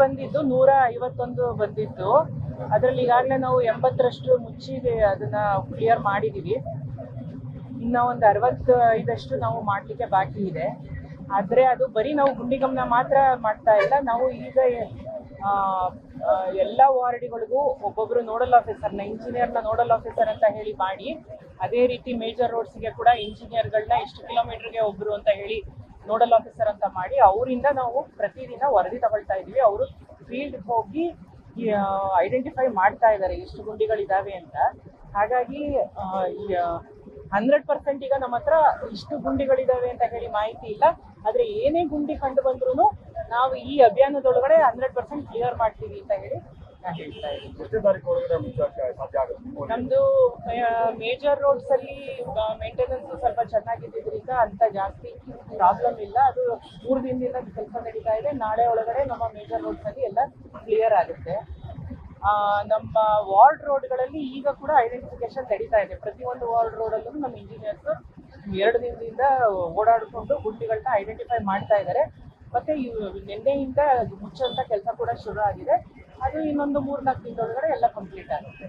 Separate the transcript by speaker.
Speaker 1: ಬಂದಿದ್ದು ನೂರ ಐವತ್ತೊಂದು ಬಂದಿತ್ತು. ಅದರಲ್ಲಿ ಈಗಾಗಲೇ ನಾವು ಎಂಬತ್ತರಷ್ಟು ಮುಚ್ಚಿದೆ, ಅದನ್ನ ಕ್ಲಿಯರ್ ಮಾಡಿದೀವಿ. ಇನ್ನ ಒಂದು ಅರವತ್ತೈದಷ್ಟು ನಾವು ಮಾಡಲಿಕ್ಕೆ ಬಾಕಿ ಇದೆ. ಆದರೆ ಅದು ಬರೀ ನಾವು ಗುಂಡಿಗಮನ ಮಾತ್ರ ಮಾಡ್ತಾ ಇಲ್ಲ. ನಾವು ಈಗ ಎಲ್ಲ ವಾರ್ಡ್ಗಳಿಗೂ ಒಬ್ಬೊಬ್ರು ನೋಡಲ್ ಆಫೀಸರ್ನ ಇಂಜಿನಿಯರ್ನ ನೋಡಲ್ ಆಫೀಸರ್ ಅಂತ ಹೇಳಿ ಮಾಡಿ, ಅದೇ ರೀತಿ ಮೇಜರ್ ರೋಡ್ಸ್ಗೆ ಕೂಡ ಇಂಜಿನಿಯರ್ಗಳನ್ನ ಇಷ್ಟು ಕಿಲೋಮೀಟರ್ಗೆ ಒಬ್ರು ಅಂತ ಹೇಳಿ ನೋಡಲ್ ಆಫೀಸರ್ ಅಂತ ಮಾಡಿ ಅವರಿಂದ ನಾವು ಪ್ರತಿದಿನ ವರದಿ ತಗೊಳ್ತಾ ಇದೀವಿ ಅವರು ಫೀಲ್ಡ್ ಹೋಗಿ ಐಡೆಂಟಿಫೈ ಮಾಡ್ತಾ ಇದ್ದಾರೆ ಎಷ್ಟು ಗುಂಡಿಗಳಿದಾವೆ ಅಂತ. ಹಾಗಾಗಿ ಹಂಡ್ರೆಡ್ ಪರ್ಸೆಂಟ್ ಈಗ ನಮ್ಮ ಹತ್ರ ಇಷ್ಟು ಗುಂಡಿಗಳಿದಾವೆ ಅಂತ ಹೇಳಿ ಮಾಹಿತಿ ಇಲ್ಲ. ಆದರೆ ಏನೇ ಗುಂಡಿ ಕಂಡು ಬಂದ್ರೂ ನಾವು ಈ ಅಭಿಯಾನದೊಳಗಡೆ ಹಂಡ್ರೆಡ್ ಪರ್ಸೆಂಟ್ ಕ್ಲಿಯರ್ ಮಾಡ್ತೀವಿ ಅಂತ ಹೇಳಿ ನಾ ಹೇಳ್ತಾ ಇದ್ದೀನಿ. ನಮ್ದು ಮೇಜರ್ ರೋಡ್ಸ್ ಅಲ್ಲಿ ಮೇಂಟೆನೆನ್ಸ್ ಸ್ವಲ್ಪ ಚೆನ್ನಾಗಿದ್ದರಿಂದ ಅಂತ ಜಾಸ್ತಿ ಪ್ರಾಬ್ಲಮ್ ಇಲ್ಲ. ಅದು ಮೂರು ದಿನದಿಂದ ಕೆಲಸ ನಡೀತಾ ಇದೆ. ನಾಳೆ ಒಳಗಡೆ ನಮ್ಮ ಮೇಜರ್ ರೋಡ್ಸ್ ಅಲ್ಲಿ ಎಲ್ಲ ಕ್ಲಿಯರ್ ಆಗುತ್ತೆ. ನಮ್ಮ ವಾರ್ಡ್ ರೋಡ್ಗಳಲ್ಲಿ ಈಗ ಕೂಡ ಐಡೆಂಟಿಫಿಕೇಶನ್ ನಡೀತಾ ಇದೆ. ಪ್ರತಿಯೊಂದು ವಾರ್ಡ್ ರೋಡಲ್ಲೂ ನಮ್ಮ ಇಂಜಿನಿಯರ್ಸ್ ಎರಡು ದಿನದಿಂದ ಓಡಾಡಿಕೊಂಡು ಗುಂಡಿಗಳನ್ನ ಐಡೆಂಟಿಫೈ ಮಾಡ್ತಾ ಇದ್ದಾರೆ ಮತ್ತೆ ನಿನ್ನೆಯಿಂದ ಮುಚ್ಚುವಂತ ಕೆಲಸ ಕೂಡ ಶುರು ಆಗಿದೆ. ಅದು ಇನ್ನೊಂದು ಮೂರ್ನಾಲ್ಕು ದಿನದೊಳಗಡೆ ಎಲ್ಲ ಕಂಪ್ಲೀಟ್ ಆಗುತ್ತೆ.